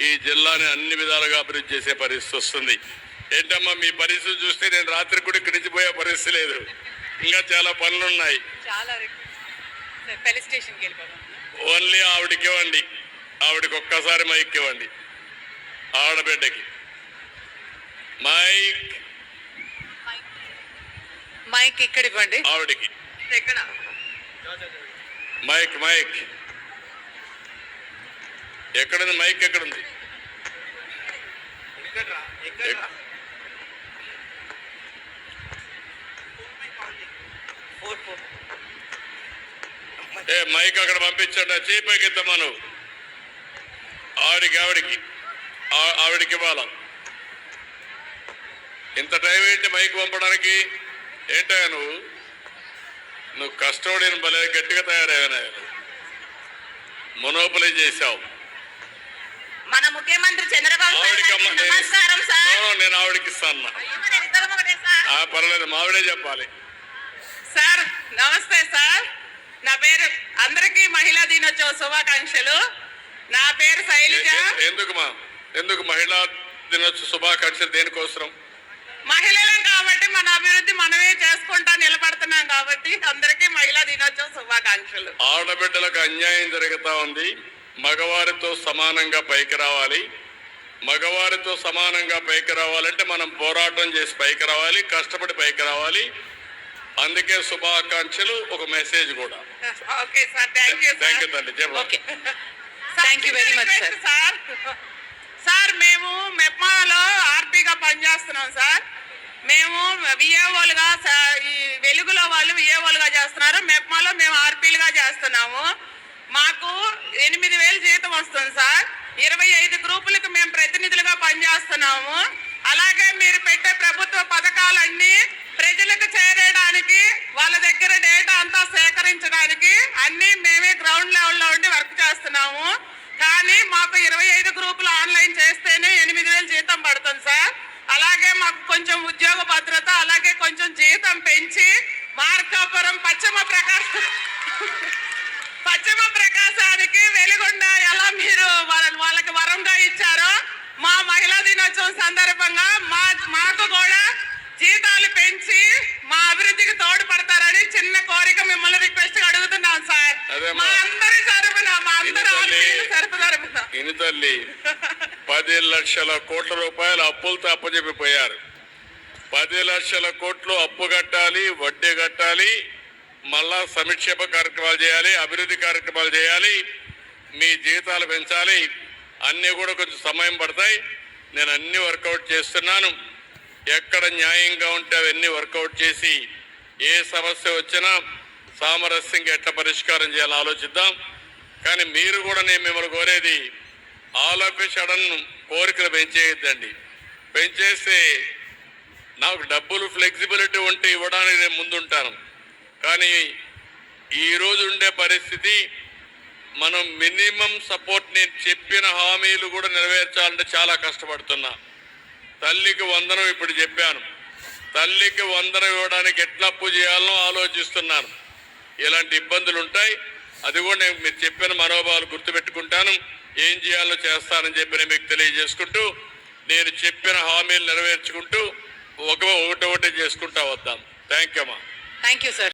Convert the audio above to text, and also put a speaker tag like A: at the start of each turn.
A: ఈ జిల్లాని అన్ని విధాలుగా అభివృద్ధి చేసే పరిస్థితి వస్తుంది. ఏంటమ్మా మీ పరిస్థితి చూస్తే నేను రాత్రి కూడా ఇక్కడి నుంచి పోయే పరిస్థితి లేదు. ఇంకా చాలా పనులు ఉన్నాయి ఓన్లీ ఆవిడకి ఇవ్వండి ఆవిడకి ఒక్కసారి మైక్ ఇవ్వండి ఆడబిడ్డకి. మైక్.
B: మైక్ ఇక్కడ ఇవ్వండి
A: ఆవిడకి మైక్ మైక్. ఎక్కడుంది? మైక్ ఎక్కడుంది? ఏ మైక్ అక్కడ పంపించండి. ఆ చేయి పైకి నువ్వు. ఆవిడికి ఆవిడికి. ఆవిడికి ఇవ్వాల? ఇంత టైం ఏంటి మైక్ పంపడానికి? ఏంటా నువ్వు? నువ్వు కష్టపడిన భలే గట్టిగా తయారయ్యాను మొనోపలి చేశావు.
C: మన ముఖ్యమంత్రి చంద్రబాబు నమస్కారం సార్.
A: నేను ఆవిడకి ఇస్తాను. పర్లేదు మావిడే చెప్పాలి.
B: సార్ నమస్తే సార్. నా పేరు అందరికీ మహిళా దినోత్సవ శుభాకాంక్షలు. నా పేరు శైలజ.
A: ఎందుకు మా ఎందుకు మహిళా దినోత్సవ శుభాకాంక్షలు దేనికోసం
B: మహిళలం కాబట్టి మన అభివృద్ధి మనమే చేసుకుంటా నిలబడుతున్నాం కాబట్టి అందరికీ మహిళా దినోత్సవ శుభాకాంక్షలు.
A: ఆడబిడ్డలకు అన్యాయం జరుగుతా ఉంది. మగవారితో సమానంగా పైకి రావాలి. మగవారితో సమానంగా పైకి రావాలంటే మనం పోరాటం చేసి పైకి రావాలి కష్టపడి పైకి రావాలి. అందుకే శుభాకాంక్షలు ఒక మెసేజ్ కూడా.
B: Okay sir thank you
A: thank you తల్లి చెప్పండి.
B: Okay. Thank you very much sir sir. Sir మేము మెప్మాలో ఆర్పీగా పనిచేస్తున్నాం సార్. మేము విఏఓలుగా ఈ వెలుగులో వాళ్ళు విఏఓలుగా చేస్తున్నారు. మెప్మాలో మేము ఆర్పీలుగా చేస్తున్నాము. మాకు ఎనిమిది వేలు జీతం వస్తుంది సార్. ఇరవై ఐదు గ్రూపులకు మేము ప్రతినిధులుగా పనిచేస్తున్నాము. అలాగే మీరు పెట్టే ప్రభుత్వ పథకాలన్నీ ప్రజలకు చేరేయడానికి వాళ్ళ దగ్గర డేటా అంతా సేకరించడానికి అన్నీ మేమే గ్రౌండ్ లెవెల్లో ఉండి వర్క్ చేస్తున్నాము. కానీ మాకు ఇరవై ఐదు గ్రూపులు ఆన్లైన్ చేస్తేనే ఎనిమిది వేలు జీతం పడుతుంది సార్. అలాగే మాకు కొంచెం ఉద్యోగ భద్రత అలాగే కొంచెం జీతం పెంచి మార్కాపురం పశ్చిమ ప్రకాశం పశ్చిమ ప్రకాశానికి వెలుగుండ ఎలా మీరు వాళ్ళ వాళ్ళకి వరంగా ఇచ్చారో మా మహిళా దినోత్సవం సందర్భంగా మా మాకు కూడా జీతాలు పెంచి మా అభివృద్ధికి తోడ్పడతారని చిన్న కోరిక మిమ్మల్ని రిక్వెస్ట్ అడుగుతున్నాం సార్. మా అందరి తరపున మా అందరి తరపు తరపున.
A: ఇని తల్లి. పది లక్షల కోట్ల రూపాయలు అప్పులతో అప్పచెప్పిపోయారు పది లక్షల కోట్లు అప్పు కట్టాలి వడ్డీ కట్టాలి. మళ్ళా సంక్షేమ కార్యక్రమాలు చేయాలి అభివృద్ధి కార్యక్రమాలు చేయాలి మీ జీతాలు పెంచాలి అన్నీ కూడా కొంచెం సమయం పడతాయి. నేను అన్ని వర్కౌట్ చేస్తున్నాను. ఎక్కడ న్యాయంగా ఉంటే అవన్నీ వర్కౌట్ చేసి ఏ సమస్య వచ్చినా సామరస్యంగా ఎట్లా పరిష్కారం చేయాలో ఆలోచిద్దాం. కానీ మీరు కూడా నేను మిమ్మల్ని కోరేది ఆలోపించడం కోరికలు పెంచేయద్దండి. పెంచేస్తే నాకు డబ్బులు ఫ్లెక్సిబిలిటీ ఉంటే ఇవ్వడానికి నేను ముందుంటాను. కానీ ఈరోజు ఉండే పరిస్థితి మనం మినిమం సపోర్ట్ నేను చెప్పిన హామీలు కూడా నెరవేర్చాలంటే చాలా కష్టపడుతున్నా. తల్లికి వందనం ఇప్పుడు చెప్పాను. తల్లికి వందనం ఇవ్వడానికి ఎట్లా అప్పు చేయాలనో ఆలోచిస్తున్నాను. ఇలాంటి ఇబ్బందులు ఉంటాయి. అది కూడా నేను మీరు చెప్పిన మనోభావాలు గుర్తుపెట్టుకుంటాను. ఏం చేయాలో చేస్తానని చెప్పి నేను మీకు తెలియజేసుకుంటూ నేను చెప్పిన హామీలు నెరవేర్చుకుంటూ ఒక ఒకటి ఒకటి చేసుకుంటా వద్దాం. థ్యాంక్ యూ అమ్మా.
B: Thank you sir.